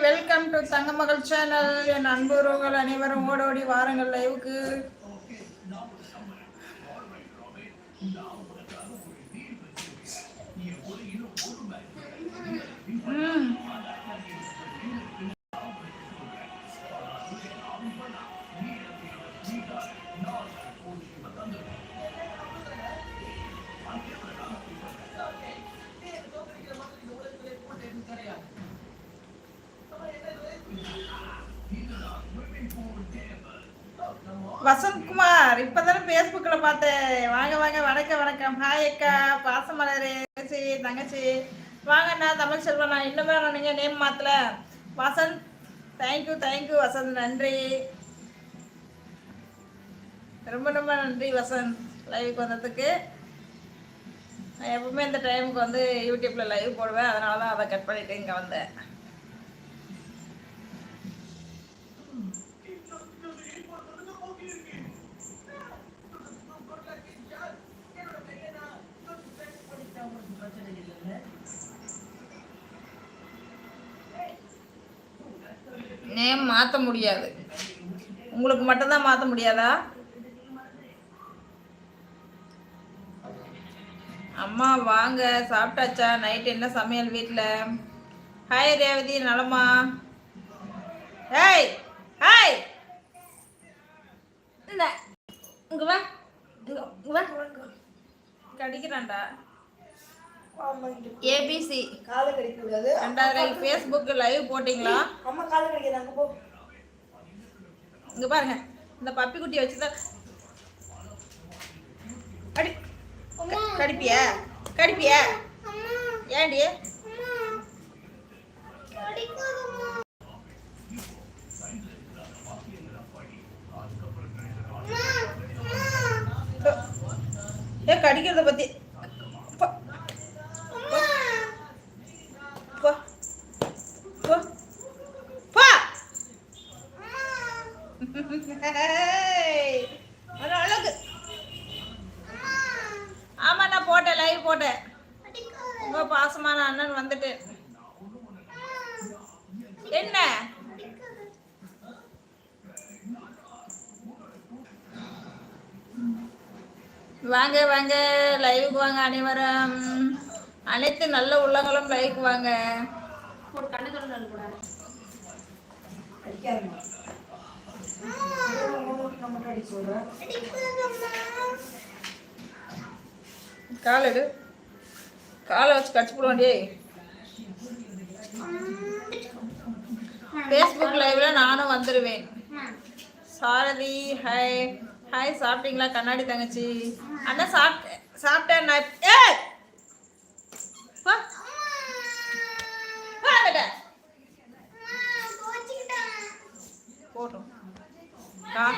Welcome to Thangamagal channel என் அன்புறவுகள் அனைவரும் ஓடோடி வாரங்கள் லைவுக்கு வசந்த்குமார் இப்பதானே பேஸ்புக்ல பார்த்தேன் வாங்க வாங்க வணக்கம் வணக்கம். ஹாய் அக்கா பாசமலரே தங்கச்சி தங்கச்சி. வாங்கண்ணா தமிழ் செல்வண்ணா இன்னுமே நீங்க name மாத்தல. Vasanth thank you thank you Vasanth நன்றி. ரொம்ப ரொம்ப நன்றி வசந்த் லைவுக்கு வந்ததுக்கு. நான் எப்பவுமே இந்த டைமுக்கு வந்து யூடியூப்ல லைவ் போடுவேன். அதனால தான் அதை கட் பண்ணிட்டு இங்கே வந்தேன். நேம் மாற்ற முடியாது. உங்களுக்கு மட்டும்தான் மாற்ற முடியாதா? அம்மா வாங்க. சாப்பிட்டாச்சா? நைட் என்ன சமையல் வீட்டில் ஹாய் ரேவதி. நலமா? ஹேய் ஹாய் இந்த இங்க வா. இங்கே வா. கடிக்கிறான்டா ஏபிசி. காலை கடிக்க கூடாது ரெண்டாவது ஃபேஸ்புக் லைவ் போட்டிங்களா? அம்மா காலை கடிக்கிறாங்க போ. இங்க பாருங்க. இந்த பப்பி குட்டியை வச்சுதான் அடி கடிப்பியா? கடிப்பியா? ஏண்டி ஏ கடிக்கிறத பத்தி போ. போ. போ. போ. ஏய், அது அழகு. ஆமா நான் போட்டேன் லைவ் போட்டேன். உங்க பாசமான அண்ணன் வந்துட்டு. என்ன? வாங்க வாங்க லைவுக்கு வாங்க அனைவரும். அனைத்து நல்ல உள்ளங்களும் லைவுக்கு வாங்க. ஒரு கண்ணு சொல்றேன் கால் எடு. காலை வச்சு கடிச்சு போடுவாண்டி ஃபேஸ்புக் லைவ்ல நானும் வந்துடுவேன் சாரதி ஹாய் ஹாய் சாப்பிட்டீங்களா? கண்ணாடி தங்கச்சி. அண்ணா சாப்பிட்டேன் சாப்பிட்டேன் நான் அங்கிட்ட. போட்டும். கா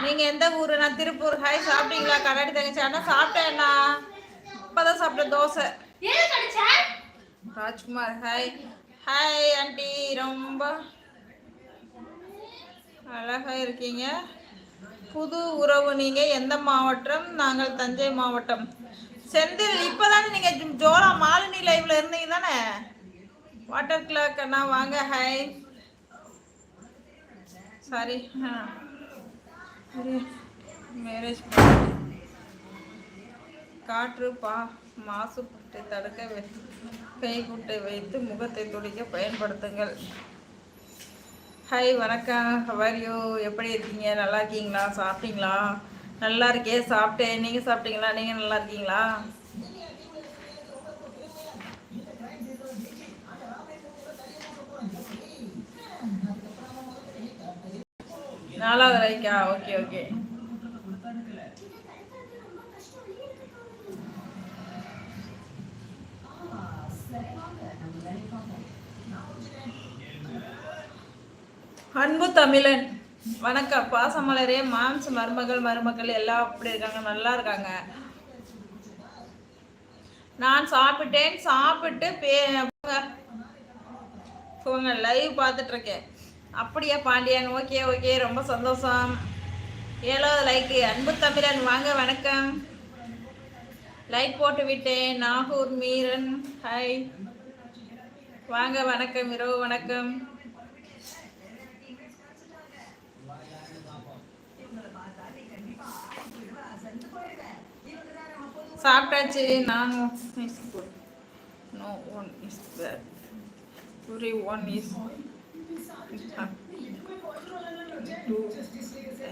நீங்க எந்த ஊரு? நான் திருப்பூர். ஹாய் சாப்பிட்டீங்களா? கண்ணாடி தங்கச்சி. அண்ணா சாப்பிட்டேன்ண்ணா இப்பதான் சாப்பிட்டேன் dosa. Rajkumar hi. Hi aunty. ரொம்ப அழகா இருக்கீங்க. புது உறவு. நீங்க எந்த மாவட்டம்? நாங்கள் தஞ்சை மாவட்டம். செந்தில் இப்பதானே நீங்க ஜோ- ஜோரா மாலினி லைவ்ல இருந்தீங்க தானே வாட்டர் கிளாக் அண்ணா வாங்க. ஹாய். சாரி மேரேஜ் காற்று பா மாசுபட்டு தடுக்க கைகுட்டை வைத்து முகத்தை துடிக்க பயன்படுத்துங்கள். ஹாய் வணக்கம். ஹவாரியோ எப்படி இருக்கீங்க? நல்லா இருக்கீங்களா? சாப்பிட்டீங்களா? நல்லா இருக்கே சாப்பிட்டேன். நீங்கள் சாப்பிட்டீங்களா? நீங்கள் நல்லா இருக்கீங்களா? நாலாவது வரைக்கா ஓகே ஓகே. அன்பு தமிழன். வணக்கம். பாசமலரே மாம்ஸ் மருமகள் மருமக்கள் எல்லாம் அப்படி இருக்காங்க. நல்லா இருக்காங்க. நான் சாப்பிட்டேன். சாப்பிட்டு பே போங்க. லைவ் பார்த்துட்டு இருக்கேன். அப்படியா பாண்டியன் ஓகே ஓகே ரொம்ப சந்தோஷம். ஏழாவது லைக்கு அன்பு தமிழன் வாங்க வணக்கம். லைக் போட்டு விட்டேன் நாகூர் மீரன். ஹாய் வாங்க வணக்கம் இரவு வணக்கம். சாப்பிட்டாச்சு நான் நோ ஒன் இஸ் பேட் ஒரே one is two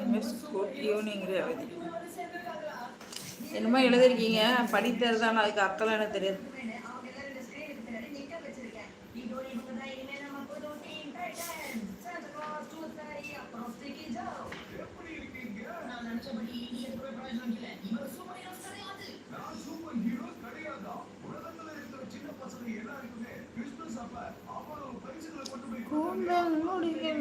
MS evening Revathi என்னமோ எழுதிருக்கீங்க படித்தது தான் அதுக்கு அர்த்தம் எனக்கு தெரியாது.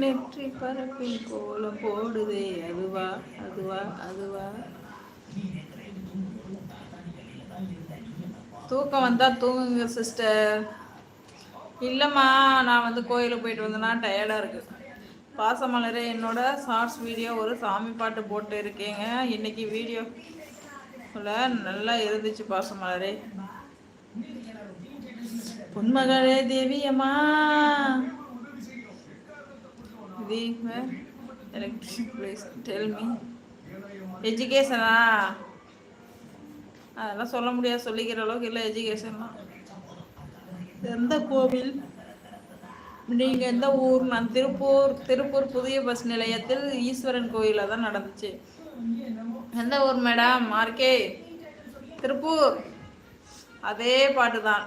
நெற்றி பரப்பில் கோலம் போடுதே அதுவா அதுவா அதுவா. தூக்கம் வந்தா தூங்குங்க சிஸ்டர் இல்லைம்மா நான் வந்து கோயிலுக்கு போயிட்டு வந்தேன்னா டயர்டாக இருக்கு. பாசமலரே என்னோட ஷார்ட்ஸ் வீடியோ ஒரு சாமி பாட்டு போட்டு இருக்கேங்க. இன்னைக்கு வீடியோ நல்லா இருந்துச்சு பாசமலரே. பொன்மகளே தேவியம்மா. அம்மா the electric please tell me எஜுகேஷனா அதெல்லாம் சொல்ல முடியாது சொல்லிக்கிற அளவுக்கு இல்லை எஜுகேஷன்லாம் எந்த கோவில்? நீங்கள் எந்த ஊர் நான் திருப்பூர் திருப்பூர் புதிய பஸ் நிலையத்தில் ஈஸ்வரன் கோயிலில் தான் நடந்துச்சு. எந்த ஊர் மேடம்? மார்க்கே. திருப்பூர். அதே பாட்டு தான்.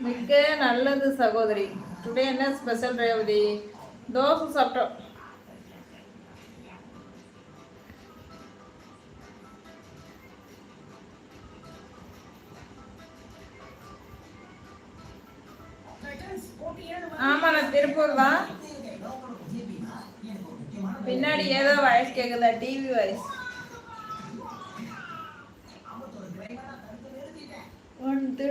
மிக்க நல்லது சகோதரி. டுடே என்ன ஸ்பெஷல் ரேவதி? தோசை சாப்பிட்டோம். ஆமா நான் திருப்பூர் தான் பின்னாடி ஏதோ வாய்ஸ் கேக்குதா டிவி வாய்ஸ் வந்து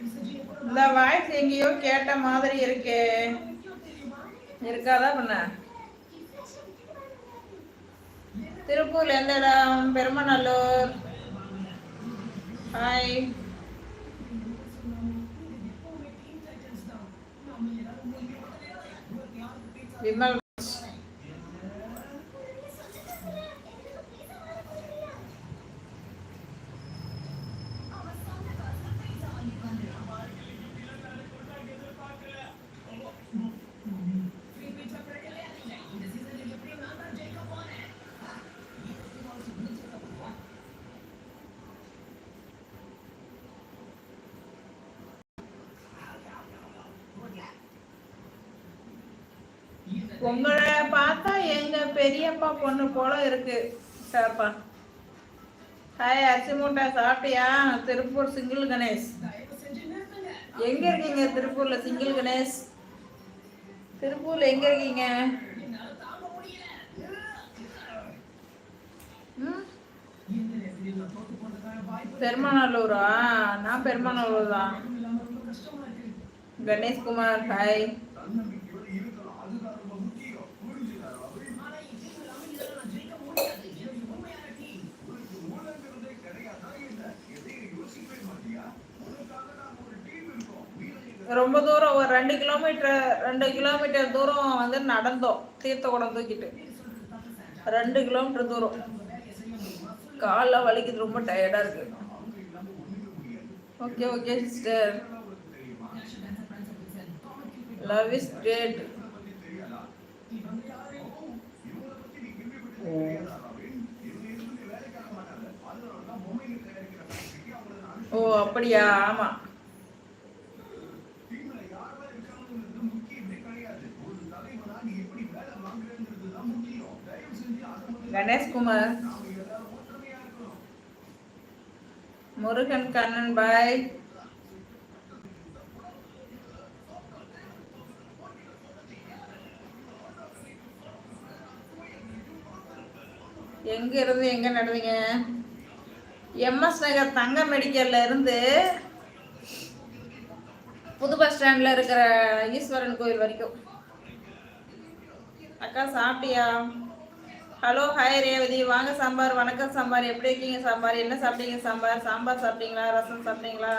இந்த வாய்ஸ் எங்கேயோ கேட்ட மாதிரி இருக்கே. இருக்காதா பண்ண? திருப்பூர்ல எந்த இடம்? பெருமநல்லூர். ஹாய் விமல் உங்களை பார்த்தா எங்க பெரியப்பா பொண்ணு போல இருக்கு சாப்பா ஹாய் அரிசி மூட்டை சாப்பிட்டியா? திருப்பூர் சிங்கிள் கணேஷ். எங்க இருக்கீங்க திருப்பூர்ல சிங்கிள் கணேஷ்? திருப்பூர்ல எங்க இருக்கீங்க? ம்? பெருமாநல்லூரா? நான் பெருமாநல்லூர் தான். கணேஷ்குமார் ஹாய். ரொம்ப தூரம் ஒரு ரெண்டு கிலோமீட்டர் ரெண்டு கிலோமீட்டர் தூரம் வந்து நடந்தோம் தீர்த்த குடம் தூக்கிட்டு. ரெண்டு கிலோமீட்டர் தூரம். காலில் வலிக்குது ரொம்ப டயர்டாக இருக்கு. Okay okay sister love is great ஓ அப்படியா? ஆமாம் கணேஷ்குமார் முருகன் கண்ணன் பாய் எங்க இருந்து எங்க நடந்தீங்க? எம்எஸ் நகர் தங்க மெடிக்கல்ல இருந்து புது பஸ் ஸ்டாண்ட்ல இருக்கிற ஈஸ்வரன் கோயில் வரைக்கும். அக்கா சாப்பிட்டியா? Hello hi Revathi. வாங்க சாம்பார். வணக்கம் சாம்பார். எப்படி இருக்கீங்க சாம்பார்? என்ன சாப்பிட்டீங்க சாம்பார்? சாம்பார் சாப்பிட்டீங்களா? ரசம் சாப்பிட்டீங்களா?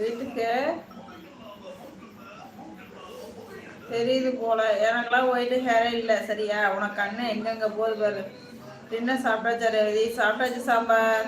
வீட்டுக்கு. தெரியுது போல. எனக்கெல்லாம் ஒயிட்டு ஹேரே இல்லை. சரியா? உனக்கு கண்ணு எங்கெங்க போகுது பாரு. என்ன சாப்பிட்டாச்சா ரேவதி? சாப்பிட்டாச்சு சாம்பார்.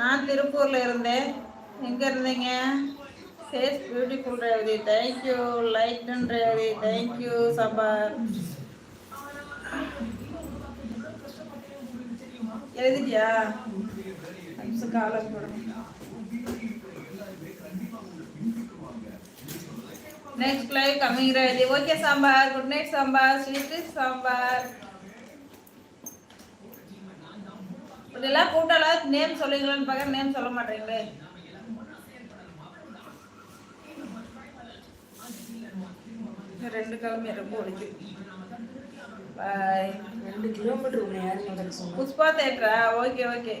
நான் திருப்பூர்ல இருந்தேன். எங்க இருந்தீங்க? Face beautiful Revathi thank you lighten Revathi thank you சபார் எழுதிட்டியா? நிமிஷம் காலம் next live coming Revathi okay sambar good night sambar sweet sambar இதெல்லாம் கூட்டாலாம் நேம் சொல்லுவீங்களான்னு பார்க்க நேம் சொல்ல மாட்டேங்களே ரெண்டு கிழமை ரொம்ப ஒழிக்குது பாய். ரெண்டு கிலோமீட்டர் உன்னை சொன்னா? புஷ்பா தேட்டரா ஓகே ஓகே.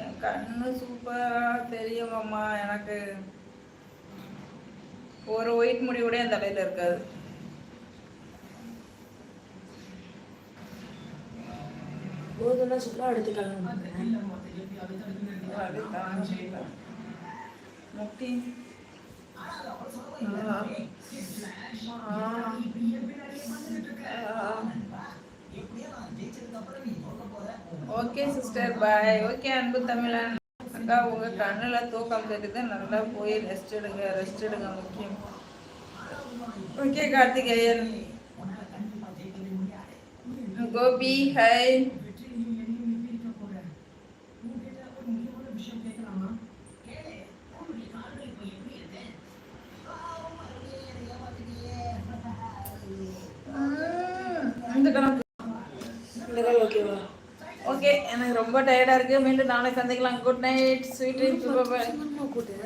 என் கண்ணு சூப்பரா தெரியும் அம்மா. எனக்கு ஒரு ஒயிட் முடி கூட என் தலையில இருக்காது. போதும்னா கிளம்புறேன் அதுதான். சொல்றேன். முட்டி. ஓகே சிஸ்டர் பாய் ஓகே அன்பு தமிழன். அக்கா உங்க கண்ணுல தூக்கம் தெரியுது நல்லா போய் ரெஸ்ட் எடுங்க ரெஸ்ட் எடுங்க முக்கியம். ஓகே கார்த்திகேயன். கோபி ஹை இந்த கணக்கு இந்த கால் ஓகேவா ஓகே எனக்கு ரொம்ப டயர்டாக இருக்குது மீண்டும் நாளை சந்திக்கலாம். குட் நைட் ஸ்வீட் ட்ரீம்ஸ் கூட்டு.